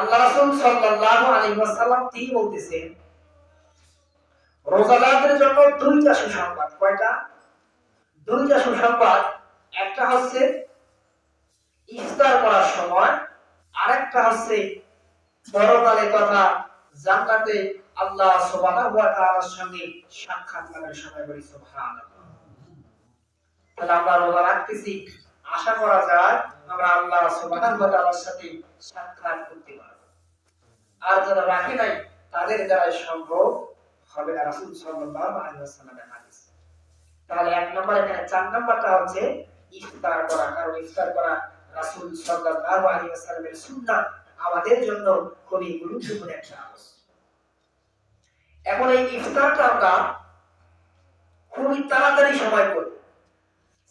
আল্লাহ রাসূল সাল্লাল্লাহু আলাইহি ওয়াসাল্লাম তিনি বলতেছেন রোজাদারদের জন্য দুইটা সুসংবাদ। কয়টা? দুইটা সুসংবাদ। একটা হচ্ছে ইফতার করার সময়, আরেকটা হচ্ছে পরকালে তথা জান্নাতে আল্লাহ সুবহানাহু ওয়া তাআলার সঙ্গে সাক্ষাৎ লাভের সময় বলি, সুবহানাল্লাহ। তাহলে আমরা রোজা রাখতেছি। আশা করা যায় আমরা আল্লাহ তাআলার সাথে সাক্ষাৎ করতে পারব। আর যারা রাখে নাই, তাদের দ্বারা সম্ভব হবে না। রাসূল সাল্লাল্লাহু আলাইহি ওয়াসাল্লামের হাদিস। তাহলে এক নম্বর এখানে, চার নম্বরটা হচ্ছে ইফতার করা। কারণ ইফতার করা রাসূল সাল্লাল্লাহু আলাইহি ওয়াসাল্লামের সুন্নাহ আমাদের জন্য খুবই গুরুত্বপূর্ণ একটা আমল এখন এই ইফতারটা আমরা খুবই তাড়াতাড়ি সময় করব।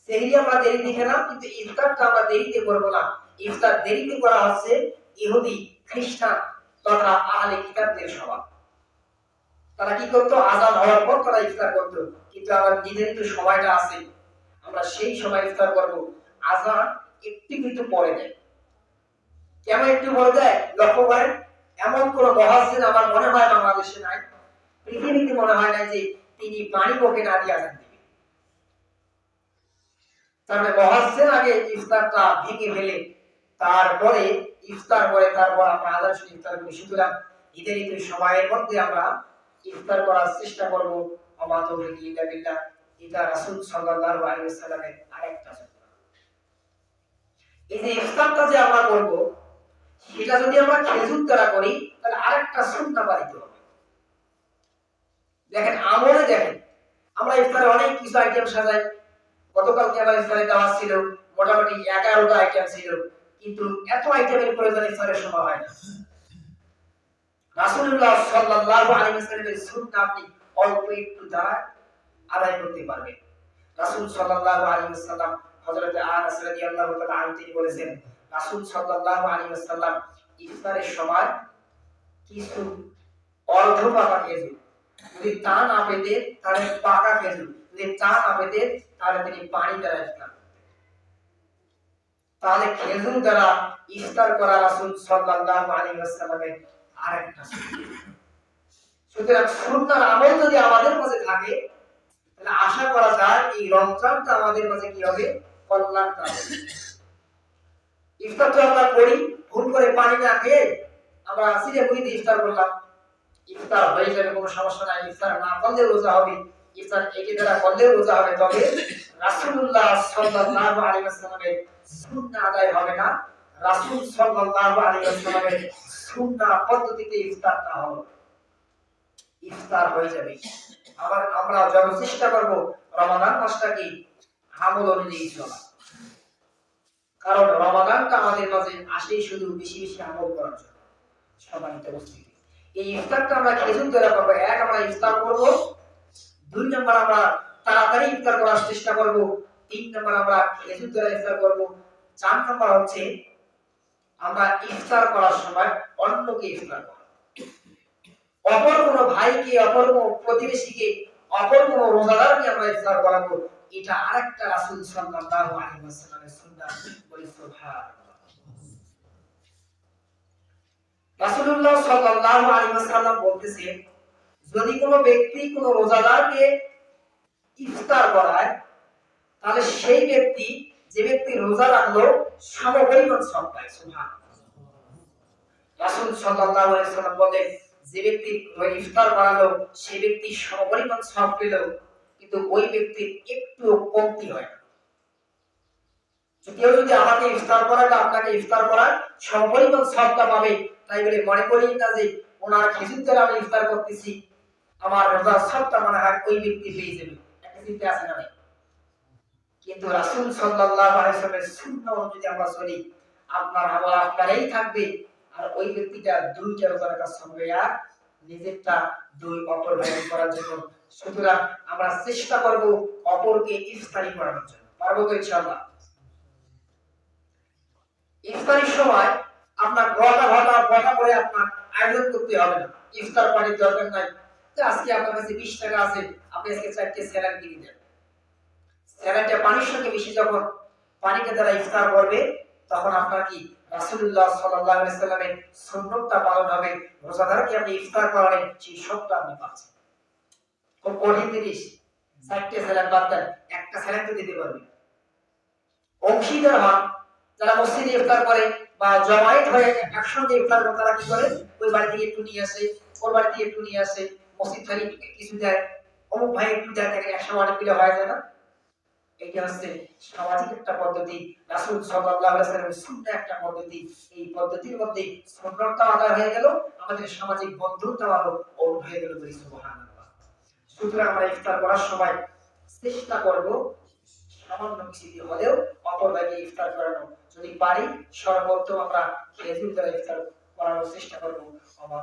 সেহরি আমরা দেরিতে খেলাম কিন্তু ইফতারটা আমরা দেরিতে করব না। ইফতার দেরিতে করা হচ্ছে ইহুদি, খ্রিস্টান তথা আহলে কিতাবদের স্বভাব তারা কি করতো? আজান হওয়ার পর তারা ইফতার করতো। কিন্তু আমার সময়টা আছে। আমরা সেই সময় ইফতার করব। আজান একটু কিন্তু পরে দেয় কেমন একটু পরে দেয়? লক্ষ্য করেন, এমন কোন মহাসিন আমার মনে হয় বাংলাদেশে নাই। পৃথিবীতে মনে হয় না যে তিনি পানি না দিয়ে আজান তাহলে মহাসিন আগে ইফতারটা ভেঙে ফেলে। তারপরে ইফতার করে তারপর আমরা শুনে ইফতার করি সুতরাং ঈদের ঈদের সময়ের মধ্যে আমরা ইফতার করার চেষ্টা করব। আমার আরেকটা এই যে ইফতারটা যে আমরা করব, সেটা যদি আমরা খেজুর দ্বারা করি, তাহলে আরেকটা সুন্নাহ বাড়িতে হবে। দেখেন আমলে দেখেন, আমরা ইফতারে অনেক কিছু আইটেম সাজাই। গতকালকে আমার ইফতারে দেওয়া ছিল, মোটামুটি এগারোটা আইটেম ছিল, কিন্তু এত আইটেমের প্রয়োজন ইফতারের সময় হয় না। রাসূলুল্লাহ সাল্লাল্লাহু আলাইহি সুন্নাহ আপনি অল্প একটু আদায় করতে পারবেন। রাসূল সাল্লাল্লাহু আলাইহি হযরত আনাস রাদিয়াল্লাহু তাআলা আনহু, তিনি বলেছেন, রাসূল সাল্লাল্লাহু আলাইহি ওয়াসাল্লাম ইফতারের সময় কিছু অর্ধ খেজুর যদি তা না পাকা খেজুর যদি তা না তিনি পানি দ্বারা করতেন। তাহলে খেজুর দ্বারা ইফতার করা রাসূল সাল্লাল্লাহু আলাইহি ওয়াসাল্লামের আরেকটা সুতরাং সুন্নাহর আমল যদি আমাদের মাঝে থাকে, তাহলে আশা করা যায় এই রমজানটা আমাদের মাঝে কি হবে? কল্যাণ ইফতার তো আমরা করি, ভুল করে পানি না খেয়ে আমরা সিরে মুড়িতে ইফতার করলাম। ইফতার হয়ে যাবে, কোনো সমস্যা নাই, ইফতার না করলে রোজা হবে। ইফতার একে দ্বারা করলে রোজা হবে, তবে সাল্লাল্লাহু আলাইহি ওয়াসাল্লামের সুন্নাহ আদায় হবে না। সাল্লাল্লাহু আলাইহি ওয়াসাল্লামের সুন্নাহ পদ্ধতিতে ইফতারটা হবে। ইফতার হয়ে যাবে। আবার আমরা যত চেষ্টা করব, রমাদান মাসটাকে আমল অনুযায়ী চলা। কারণ রমাদানটা আমাদের মাঝে আসেই শুধু বেশি বেশি আমল করার জন্য। সম্মানিত উপস্থিতি এই ইফতারটা আমরা খেজুর দ্বারা করব। এক, আমরা ইফতার করব। দুই নম্বর আমরা তাড়াতাড়ি ইফতার করার চেষ্টা করব। তিন নম্বর আমরা খেজুর দ্বারা ইফতার করব। চার নম্বর হচ্ছে, আমরা ইফতার করার সময় অন্যকে ইফতার করা অপর কোনো ভাইকে, অপর কোনো প্রতিবেশীকে, অপর কোনো রোজাদারকে আমরা ইফতার করাবো। এটা আরেকটা রাসূল সাল্লাল্লাহু আলাইহি ওয়াসাল্লামের সুন্নাহ বলি রাসূলুল্লাহ সাল্লাল্লাহু আলাইহি ওয়াসাল্লাম বলতেছেন যদি কোনো ব্যক্তি কোনো রোজাদারকে ইফতার করায়, তাহলে সেই ব্যক্তি, যে ব্যক্তি রোজা রাখল সমপরিমাণ সব পায়, সুবহানাল্লাহ। রাসূল সাল্লাল্লাহু আলাইহি ওয়াসাল্লাম বলেন যে ব্যক্তি ইফতার করালো সে ব্যক্তি সমপরিমাণ সব পেল, কিন্তু ওই ব্যক্তির একটু কমতি হয় না। কেউ যদি আমাকে ইফতার করাটা আপনাকে ইফতার করার সমপরিমাণ সবটা পাবে। তাই বলে মনে করি না যে ওনার খেজুর দ্বারা আমি ইফতার করতেছি। আমার রোজার সবটা মনে হয় ওই ব্যক্তি পেয়ে যাবে। একটা চিন্তা আছে না কিন্তু রাসূল আমরা চলি, আপনার আমল আপনারই থাকবে। আর ওই ব্যক্তিটা দুইটা রোজার কাজ সঙ্গে আর নিজেরটা দুই অপর ভাই করার জন্য। সুতরাং আমরা চেষ্টা করব অপরকে ইফতারি করানোর জন্য। পারব তো ইনশাআল্লাহ? ইফতারির সময় আপনার ঘটা ঘটা ঘটা করে আপনার আয়োজন করতে হবে না। ইফতার পানির দরকার নাই। তো আজকে আপনার কাছে বিশ টাকা আছে, আপনি আজকে চারটে স্যালাড কিনে দেন। স্যালাডটা পানির সঙ্গে মিশে যখন পানিটা দ্বারা ইফতার করবে, তখন আপনার কি রাসূলুল্লাহ সাল্লাল্লাহু আলাইহি সাল্লামের সুন্নতটা পালন হবে রোজাদারকে আপনি ইফতার করালেন সেই সবটা আপনি পাচ্ছেন। খুব কঠিন জিনিস। চারটে স্যালাড বাদ দেন, একটা স্যালাড তো দিতে পারবে অংশীদার হন যারা মসজিদে ইফতার করে বা জমায়েত হয়ে একসঙ্গে ইফতার করে, তারা কি করে? ওই বাড়ি থেকে একটু নিয়ে আসে, ওর বাড়ি থেকে একটু নিয়ে আসে, মসজিদ থেকে কিছু দেয়, অমুক ভাই একটু দেয়, তাকে একসঙ্গে অনেক মিলে হয়ে যায় না? এটা হচ্ছে সামাজিক একটা পদ্ধতি, রাসূল একটা পদ্ধতি, এই পদ্ধতির মধ্যে হয়ে গেল, আমাদের সামাজিক আরও অন হয়ে গেল সুতরাং আমরা ইফতার করার সময় চেষ্টা করব সামান্য দিয়ে হলেও অপর ভাইকে ইফতার করানো। যদি পারি সর্বোত্তম আমরা খেজুর দ্বারা ইফতার করানোর চেষ্টা করব। আমার